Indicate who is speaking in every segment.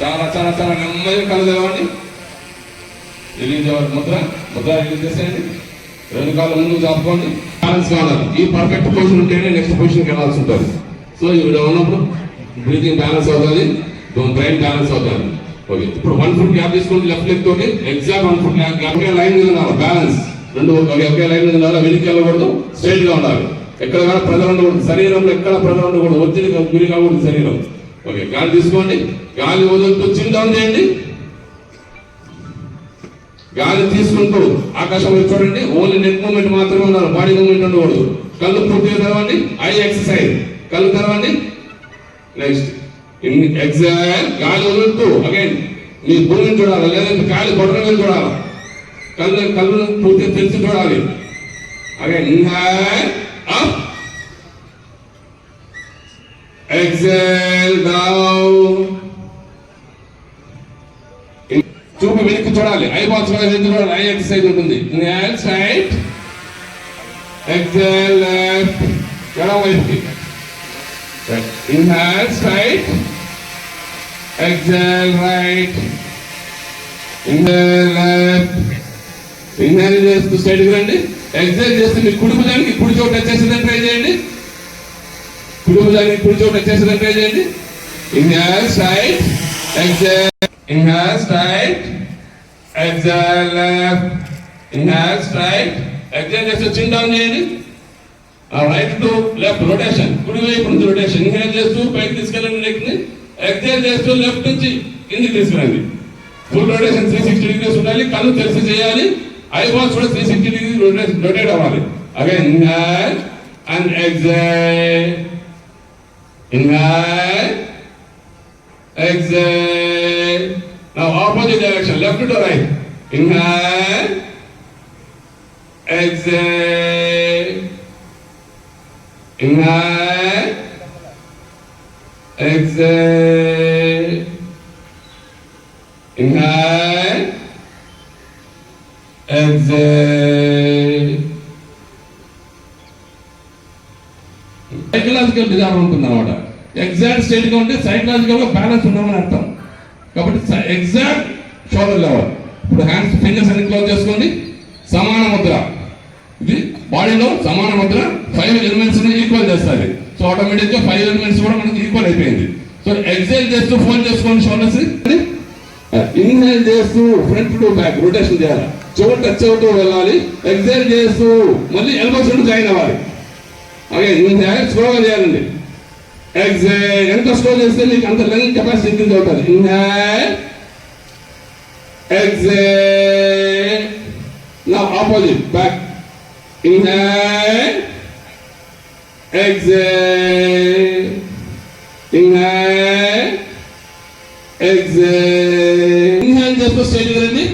Speaker 1: చాలా చాలా చాలా నెమ్మదిగా కళ్ళు తెరవండి. రిలీజ్ అవ్వాలి ముద్ర ముద్ర రిలీజ్ చేసేయండి. రెండు కాళ్ళు ముందు చాపుకోండి. బ్యాలెన్స్ కావాలి. ఈ పర్ఫెక్ట్ పొజిషన్ ఉంటేనే నెక్స్ట్ పొజిషన్కి వెళ్ళాల్సి ఉంటుంది. సో ఇక్కడ ఉన్నప్పుడు బ్రీతింగ్ బ్యాలెన్స్ అవుతుంది. బ్రెయిన్ బ్యాలెన్స్ అవుతుంది. ఓకే ఇప్పుడు వన్ ఫుట్ గ్యాప్ తీసుకుంటే లెఫ్ట్ లెగ్ తోటి. ఎగ్జాక్ట్ వన్ ఫుట్ గ్యాప్ ఒకే లైన్ మీద ఉండాలి. బ్యాలెన్స్ రెండు ఒకే ఒకే లైన్ మీద ఉండాలి. వెనక్కి వెళ్ళకూడదు. స్ట్రైట్గా ఉండాలి. ఎక్కడ కూడా ప్రజలు ఉండకూడదు శరీరంలో ఎక్కడ ప్రజలు ఉండకూడదు ఒత్తిడి గురి కాకూడదు శరీరం. ఓకే గాలి తీసుకోండి. గాలి వదులుతూ చిన్ డౌన్ చేయండి. గాలి తీసుకుంటూ ఆకాశం వైపు చూడండి. ఓన్లీ నెక్ మూమెంట్ మాత్రమే ఉన్నారు బాడీ మూమెంట్ ఉండకూడదు. కళ్ళు పూర్తిగా తెరవండి. Eye exercise. కళ్ళు తెరవండి. నెక్స్ట్. ఎగ్జామ్ గాలి వదులుతూ అగైన్ మీ భూమిని చూడాలి లేదంటే గాలి బొట్టల చూడాలి. కళ్ళు కళ్ళు పూర్తిగా తెలిసి చూడాలి. Again inhale up. Exhale down చూపు వెనక్కి చూడాలి ఐ బాక్స్ మీద వెనక్కి చూడాలి ఐ ఎక్సర్సైజ్ ఉంటుంది ఇన్హేల్ సైడ్ ఎక్సెల్ లెఫ్ట్ ఎడమ వైపుకి inhale side exhale right inhale left inhale చేస్తూ సైడ్కి రండి ఎక్సెల్ చేస్తూ మీ కుడి భుజానికి కుడి చోట వచ్చేసిందంటే కుటుంబ దగ్గర ఇప్పుడు చోట చేయండి inhale side exhale Inhale side exhale left. Inhale right Exhale చేస్తూ chin చేయండి. రైట్ టు లెఫ్ట్ రొటేషన్ కుడి వైపు నుంచి రొటేషన్ ఇన్హేల్ చేస్తూ పైకి తీసుకెళ్ళండి నెక్ని. ఎక్సైల్ చేస్తూ లెఫ్ట్ నుంచి కిందికి తీసుకురండి. Full rotation three sixty degrees ఉండాలి. కళ్ళు తెలిసి చేయాలి. ఐ బాల్స్ కూడా త్రీ సిక్స్టీ డిగ్రీ రొటేట్ అవ్వాలి. Again inhale and exhale Inhale Exhale. Now opposite direction, left to right. Inhale. Exhale. Inhale. Exhale. Inhale. Exhale. Psychological disorder ఉంటుంది అనమాట exact స్టేట్గా ఉంటే సైకలాజికల్గా బ్యాలెన్స్ ఉండమని అర్థం. కాబట్టి ఎగ్జాక్ట్ షోల్డర్ లెవెల్. ఇప్పుడు హ్యాండ్స్ ఫింగర్స్ అన్ని క్లోజ్ చేసుకోండి. సమాన ముద్ర. ఇది బాడీలో సమాన ముద్ర. ఫైవ్ ఎలిమెంట్స్ని ఈక్వల్ చేస్తుంది. సో ఆటోమేటిక్గా ఫైవ్ ఎలిమెంట్స్ కూడా మనకి ఈక్వల్ అయిపోయింది. సో ఎగ్జైల్ చేస్తూ ఫోల్డ్ చేసుకోండి షోల్డర్స్ ఇన్హేల్ చేస్తూ ఫ్రంట్ టు బ్యాక్ రొటేషన్ చేయాలి. చెవులు టచ్ అవుతూ వెళ్ళాలి. ఎగ్జైల్ చేస్తూ మళ్ళీ ఎల్బోస్ జాయిన్ అవ్వాలి. అలాగే ఇన్హేల్ స్లోగా చేయాలండి. ఎగ్జైల్ ఎంత స్లో చేస్తే నీకు అంత లెంగ్ కెపాసిటీ ఇంక్రీజ్ అవుతుంది? ఇన్హేల్ ఎగ్జైల్ నా opposite back. Inhale exhale inhale exhale inhale చేస్తూ స్టేజ్ కదండి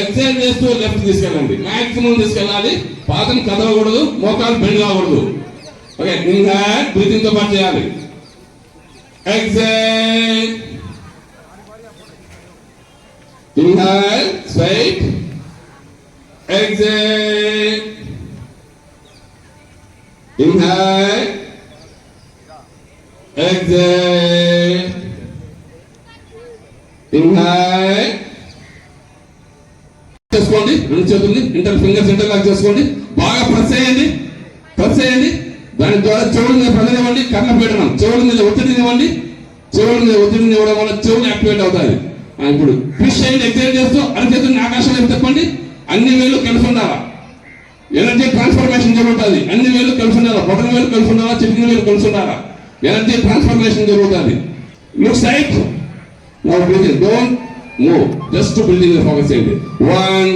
Speaker 1: ఎగ్జైల్ చేస్తూ లెఫ్ట్ తీసుకెళ్ళండి. మాక్సిమం తీసుకెళ్ళాలి. పాదం కదవకూడదు మోకాలు బెండ్ కాకూడదు. ఓకే ఇన్హేల్ బ్రీతింగ్తో పాటు చేయాలి. Exhale inhale in exhale inhale in inhale చేసుకోండి రెండు చేతుల్ని ఇంటర్ ఫింగర్స్ ఇంటర్ లాక్ చేసుకోండి. బాగా ప్రెస్ చేయండి ప్రెస్ చేయండి. దాని ద్వారా చెవుల మీద ప్రజనివ్వండి కర్ణ పీడనం. చెవుల మీద ఒత్తిడిని ఇవ్వండి చెవుల మీద ఒత్తిడినివ్వడం వల్ల చెవులు యాక్టివేట్ అవుతాయి. ఇప్పుడు ఫిష్ అయిన ఎక్సైజ్ చేస్తూ అరచేతుని ఆకాశం వైపు చెప్పండి అన్ని వేలు కలిసి ఉండాలా? ఎనర్జీ ట్రాన్స్ఫర్మేషన్ జరుగుతుంది. అన్ని వేలు కలిసి ఉండాలా? బొటన వేలు కలిసి ఉండాలా? చిటికిన వేలు కలిసి ఉండాలా? ఎనర్జీ ట్రాన్స్ఫర్మేషన్ జరుగుతుంది. Look sight now breathe don't move just Just focus చేయండి. One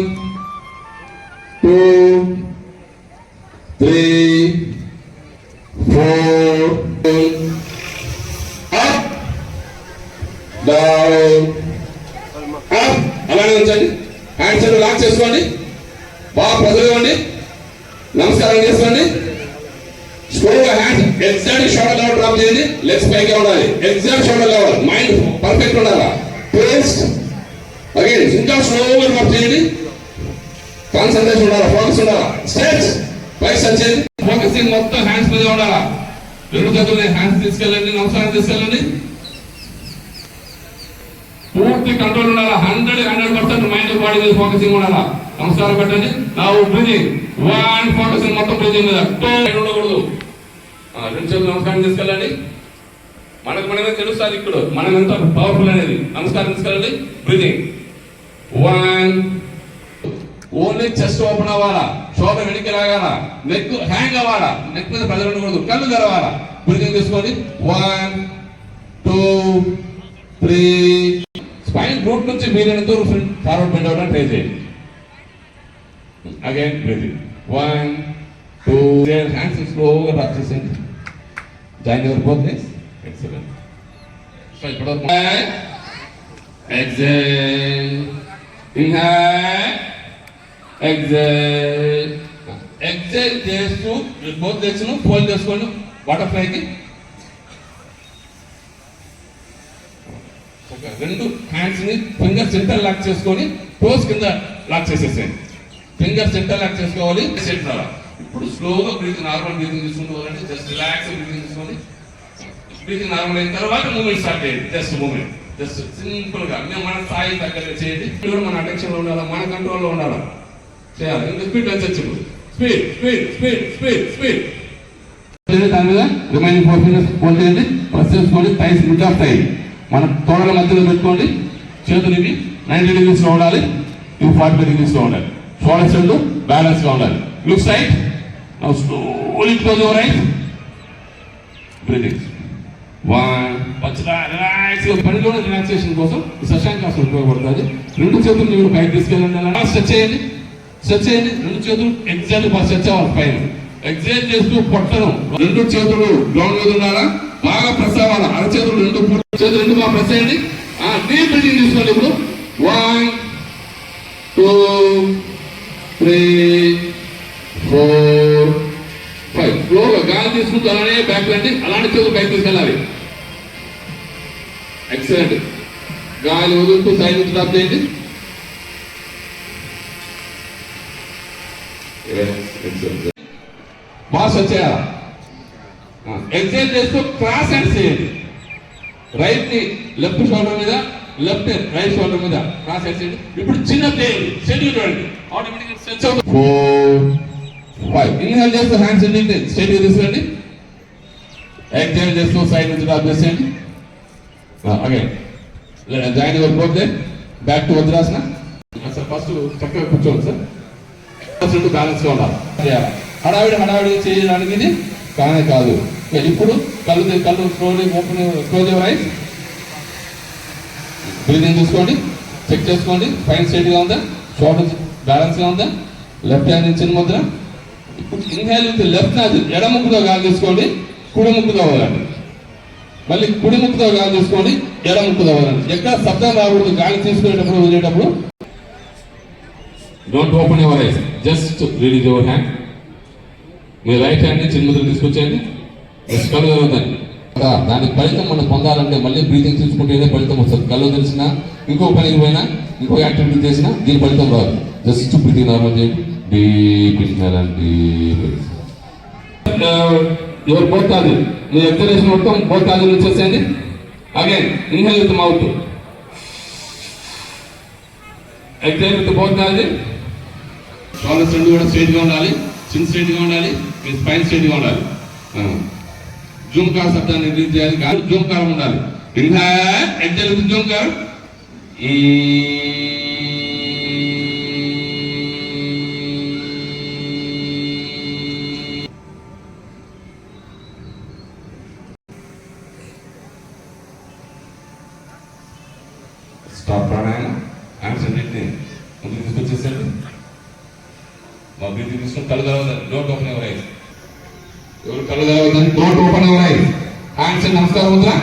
Speaker 1: two three four, up, down, up. అలానే ఉంచండి. హ్యాండ్స్ అన్ని లాక్ చేసుకోండి. బాగా ప్రజలు ఇవ్వండి. నమస్కారం చేసుకోండి. స్లోగా hand exact shoulder level drop చేయండి. లెగ్స్ పైకి ఉండాలి. Exact shoulder level mind perfect ఉండాలా? పేస్ట్ అగైన్ ఇంకా స్లోగా డ్రాప్ చేయండి. కాన్సన్ట్రేషన్ ఉండాలా? ఫోకస్ ఉండాలా? స్ట్రెచ్ పై ఫోకసింగ్ మొత్తం హ్యాండ్స్ మీద ఉండాలా? రెండు చేతులు హ్యాండ్స్ తీసుకెళ్ళండి నమస్కారం తీసుకెళ్ళండి. పూర్తి కంట్రోల్ ఉండాలా? Hundred hundred percent mind body మీద ఫోకసింగ్ ఉండాలా? నమస్కారం పెట్టండి. నా బ్రీజింగ్ వన్ ఫోకసింగ్ మొత్తం బ్రీజింగ్ మీద. ఉండకూడదు. రెండు చేతులు నమస్కారం తీసుకెళ్ళండి. మనకు మనమే తెలుస్తుంది ఇప్పుడు. మనం ఎంత పవర్ఫుల్ అనేది. నమస్కారం తీసుకెళ్ళండి. Breathing one only chest open అవ్వాలా? షోల్డర్ వెనక్కి లాగాలా నెక్ హ్యాంగ్ అవ్వాలా? నెక్ మీద ప్రజలు ఉండకూడదు కళ్ళు తెరవాలా? బ్రీతింగ్ తీసుకోండి one two three. Spine root నుంచి వీలైనంత ఫార్వర్డ్ బెండ్ అవ్వడం ట్రై చేయండి. Again breathing one two hands స్లోగా టచ్ చేసేయండి join your both this excellent so ఇప్పుడు ఎగ్జైల్ ఇన్హేల్ ఎగ్జైల్ ఎగ్జైల్ చేస్తూ బోత్ లెగ్స్ ఫోల్డ్ చేసుకోండి బటర్ఫ్లైకి. రెండు హ్యాండ్స్ని ఫింగర్ సెంటర్ లాక్ చేసుకొని టోస్ కింద లాక్ చేసేసేయండి ఫింగర్ సెంటర్ లాక్ చేసుకోవాలి. సెంటర్. ఇప్పుడు స్లోగా బ్రీతింగ్ నార్మల్ బ్రీతింగ్ తీసుకుంటూ పోవాలంటే జస్ట్ రిలాక్స్ బ్రీతింగ్ తీసుకోండి బ్రీతింగ్ నార్మల్ అయిన తర్వాత మూమెంట్ స్టార్ట్ చేయండి. Just moment. జస్ట్ సింపుల్గా మేము మన స్థాయి తగ్గట్టు చేయండి. మన అటెన్షన్లో ఉండాలా? మన కంట్రోల్లో ఉండాలా? చేయాలి. ఇంకా స్పీడ్ పెంచచ్చు speed speed speed speed speed దాని మీద రిమైనింగ్ ఫోర్ ఫింగర్స్ హోల్డ్ చేయండి. ప్రెస్ చేసుకోండి. థైస్ మిడ్ ఆఫ్ థై మన తోడల మధ్యలో పెట్టుకోండి. చేతులు ఇవి నైన్టీ డిగ్రీస్లో ఉండాలి. ఇవి ఫార్టీ డిగ్రీస్లో ఉండాలి. షోల్డర్స్ రెండు బ్యాలెన్స్గా ఉండాలి. Looks right now slowly close your right breathing one పచ్చగా రిలాక్స్ పనిలో రిలాక్సేషన్ కోసం ఈ శశాంక్ అసలు ఉపయోగపడుతుంది. రెండు చేతులు మీరు పైకి తీసుకెళ్ళండి. అలా స్ట్రెచ్ చేయండి. స్ట్రెచ్ రెండు చేతులు ఎగ్జాక్ట్ బాగా స్ట్రెచ్ పైన. ఎగ్జైట్ చేస్తూ పొట్టను రెండు చేతులు గ్రౌండ్ మీద ఉన్నారా? బాగా ప్రెస్ అవ్వాలి అర చేతులు రెండు చేతులు రెండు బాగా ప్రెస్ చేయండి నీ బ్రీతింగ్ తీసుకోండి ఇప్పుడు. One two three four five ఫ్లోగా గాలి తీసుకుంటూ అలానే బ్యాక్ రండి అలాంటి చేతులు బ్యాక్ తీసుకెళ్ళాలి. ఎక్సలెంట్ గాలి వదులుతూ సైడ్ నుంచి డ్రాప్ చేయండి. బాస్ వచ్చాయా ఎగ్జైట్ చేస్తూ క్రాస్ హ్యాండ్స్ చేయండి. రైట్ని లెఫ్ట్ షోల్డర్ మీద లెఫ్ట్ రైట్ షోల్డర్ మీద క్రాస్ హ్యాండ్స్ చేయండి. ఇప్పుడు చిన్న చేయండి. షెడ్యూల్ చూడండి. ఆటోమేటిక్ స్ట్రెచ్ అవుతుంది ఫోర్ ఫైవ్ ఇన్హేల్ చేస్తూ హ్యాండ్స్ అన్నింటి స్ట్రైట్ తీసుకోండి. ఎగ్జైల్ చేస్తూ సైడ్ నుంచి డ్రాప్ చేసేయండి. Again join your back to Vajrasana sir first చక్కగా కూర్చోండి సార్ పర్సెంట్ బ్యాలెన్స్ ఉండాలి. హడావిడి హడావిడి చేయడానికి ఇది కానే కాదు. ఇప్పుడు కళ్ళు కళ్ళు slowly open close your eyes breathing చూసుకోండి. చెక్ చేసుకోండి. ఫైన్ స్ట్రైట్ ఉందా? షోల్డర్ బ్యాలెన్స్గా ఉందా? లెఫ్ట్ హ్యాండ్ ఇచ్చిన ముద్ర. ఇప్పుడు ఇన్హేల్ విత్ లెఫ్ట్ నాది ఎడ ముక్కుతో గాలి తీసుకోండి. కుడి ముక్కుతో అవ్వాలండి మళ్ళీ కుడి ముక్కుతో గాలి తీసుకోండి. ఎడ ముక్కుతో ఎక్కడ శబ్దం రాకూడదు. గాలి తీసుకునేటప్పుడు వదిలేటప్పుడు don't open your eyes just release your hand me right hand చిన్న ముద్ర తీసుకొచ్చేయండి. జస్ట్ కళ్ళు తెరవదండి దానికి ఫలితం మనం పొందాలంటే మళ్ళీ బ్రీతింగ్ తీసుకుంటేనే ఫలితం వస్తుంది. కళ్ళు తెలిసినా ఇంకో పనికి పోయినా ఇంకో యాక్టివిటీ చేసినా దీని ఫలితం రాదు. జస్ట్ బ్రీతింగ్ నార్మల్ చేయండి. డీప్ ఇన్హేల్ అండ్ డీప్ ఎవరు పోతాది మీ ఎక్సలేషన్ మొత్తం పోతాది వచ్చేయండి. Again inhale with mouth exhale with పోతాది షోల్డర్స్ రెండు కూడా స్ట్రైట్గా ఉండాలి చిన్ స్ట్రైట్గా ఉండాలి మీ స్పైన్ స్ట్రైట్గా ఉండాలి. జూమ్కార్ శబ్దాన్ని రిలీజ్ చేయాలి కానీ జూమ్కారం ఉండాలి. ఇన్హేల్ ఎగ్జైల్ విత్ జూమ్కార్ ఈ స్టాప్ ప్రాణాయామ హ్యాండ్స్ అన్నింటినీ ముందుకు తీసుకొచ్చేసారు మా తీసుకుని కళ్ళు తెరవద్దండి డోంట్ ఓపెన్ ఎవర్ ఐస్ ఎవరు కళ్ళు తెరవద్దండి don't open your eyes hands నమస్కారం ఉందా?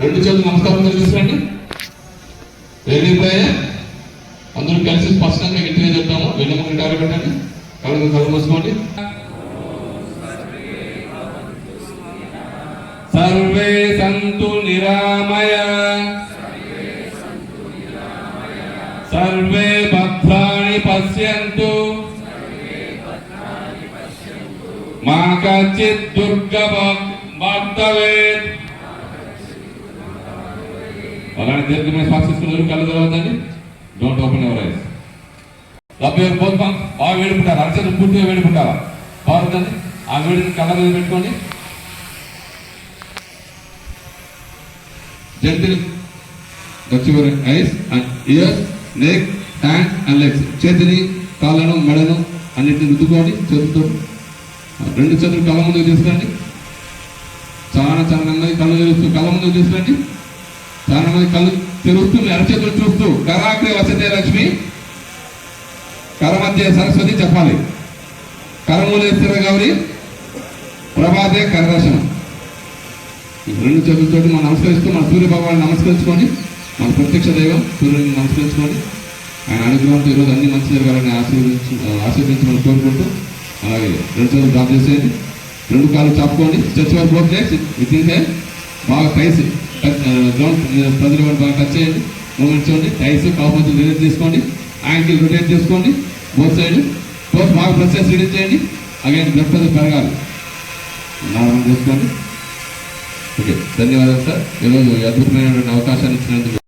Speaker 1: రెండు చేతులు నమస్కారం ముందు తీసుకురండి రెడీ ప్లేయర్ అందరూ కలిసి స్పష్టంగా గట్టిగా చెప్తాము వెళ్ళి ముందు టారు పెట్టండి. కళ్ళు కళ్ళు మూసుకోండి. సర్వే సంతు నిరామయ. సర్వే భద్రాణి పశ్యంతు. మా కచిత్ దుర్గ భక్తవేత్ దీర్ఘమైన శ్వాస కళ్ళు తెరవద్దండి. డోంట్ ఓపెన్ ఎవర్ ఐస్ డబ్బై ఎవరు పోతాం బాగా వేడుకుంటారు? అరచేతులు పూర్తిగా వేడుకుంటారా? బాగుందండి ఆ వేడిని కళ్ళ మీద పెట్టుకోండి. Gentle touch eyes and ears neck hand and legs చేతిని కాళ్ళను మెడను అన్నింటిని రుద్దుకోండి చేతులతో రెండు చేతులు కళ్ళ ముందుకు తీసుకురండి. చాలా చాలా మంది కళ్ళు తెరుస్తూ కళ్ళ ముందుకు తీసుకురండి. చాలా మంది కళ్ళు తెరుస్తూ మీ అరచేతులు చూస్తూ కరాగ్రే వసతే లక్ష్మి. కర మధ్య సరస్వతి చెప్పాలి. కరములే స్థిర గౌరి? ప్రభాతే కరదర్శనం. రెండు చేతులతోటి మనం నమస్కరిస్తూ మన సూర్య భగవాన్ని నమస్కరించుకొని మన ప్రత్యక్ష దైవం సూర్యుని నమస్కరించుకొని ఆయన అనుగ్రహంతో ఈరోజు అన్ని మంచి జరగాలని ఆశీర్వదించి ఆశీర్వదించమని కోరుకుంటూ అలాగే రెండు చేతులు డ్రాప్ చేసేయండి. రెండు కాళ్ళు చాపుకోండి. స్ట్రెచ్ వరకు both legs with in hand బాగా టైస్ గ్రౌండ్ ప్రజలు బాగా టచ్ చేయండి. మూమెంట్ చూడండి. టైస్ కాకపోతే రిలీజ్ తీసుకోండి. యాంకిల్ రొటేట్ చేసుకోండి. బోత్ సైడ్ బోత్ బాగా ప్రెసెస్ రిలీజ్ చేయండి. అగైన్ బ్లడ్ ప్రెషర్ పెరగాలి. నార్మల్ చేసుకోండి. ఓకే ధన్యవాదాలు సార్ ఈరోజు అద్భుతమైనటువంటి అవకాశాన్ని ఇచ్చినందుకు